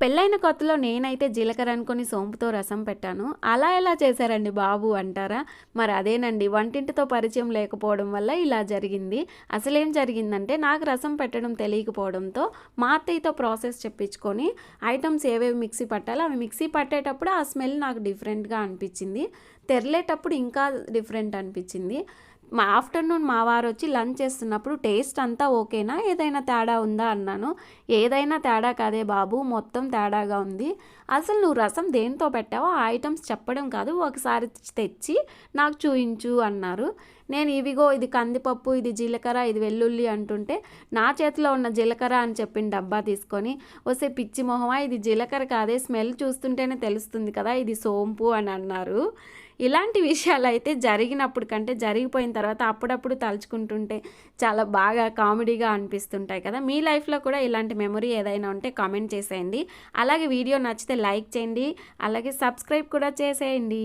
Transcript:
పెళ్ళైన కొత్తలో నేనైతే జీలకర్ర అనుకొని సోంపుతో రసం పెట్టాను. అలా ఎలా చేశారండి బాబు అంటారా? మరి అదేనండి వంటింటితో పరిచయం లేకపోవడం వల్ల ఇలా జరిగింది. అసలేం జరిగిందంటే నాకు రసం పెట్టడం తెలియకపోవడంతో మా అత్తయ్యతో ప్రాసెస్ చెప్పించుకొని ఐటమ్స్ ఏవేవి మిక్సీ పట్టాలో అవి మిక్సీ పట్టేటప్పుడు ఆ స్మెల్ నాకు డిఫరెంట్గా అనిపించింది. తెరలేటప్పుడు ఇంకా డిఫరెంట్ అనిపించింది. మా ఆఫ్టర్నూన్ మా వారు వచ్చి లంచ్ చేస్తున్నప్పుడు టేస్ట్ అంతా ఓకేనా? ఏదైనా తేడా ఉందా అన్నాను. ఏదైనా తేడా కాదే బాబు మొత్తం తేడాగా ఉంది. అసలు నువ్వు రసం దేంతో పెట్టావో ఆ ఐటమ్స్ చెప్పడం కాదు ఒకసారి తెచ్చి నాకు చూయించు అన్నారు. నేను ఇవిగో ఇది కందిపప్పు ఇది జీలకర్ర ఇది వెల్లుల్లి అంటుంటే నా చేతిలో ఉన్న జీలకర్ర అని చెప్పిన డబ్బా తీసుకొని వస్తే పిచ్చి మొహమా ఇది జీలకర్ర కాదే స్మెల్ చూస్తుంటేనే తెలుస్తుంది కదా ఇది సోంపు అని అన్నారు. ఇలాంటి విషయాలు అయితే జరిగినప్పుడు కంటే జరిగిపోయిన తర్వాత అప్పుడప్పుడు తలుచుకుంటుంటే చాలా బాగా కామెడీగా అనిపిస్తుంటాయి కదా. మీ లైఫ్లో కూడా ఇలాంటి మెమరీ ఏదైనా ఉంటే కామెంట్ చేసేయండి. అలాగే వీడియో నచ్చితే లైక్ చేయండి. అలాగే సబ్స్క్రైబ్ కూడా చేసేయండి.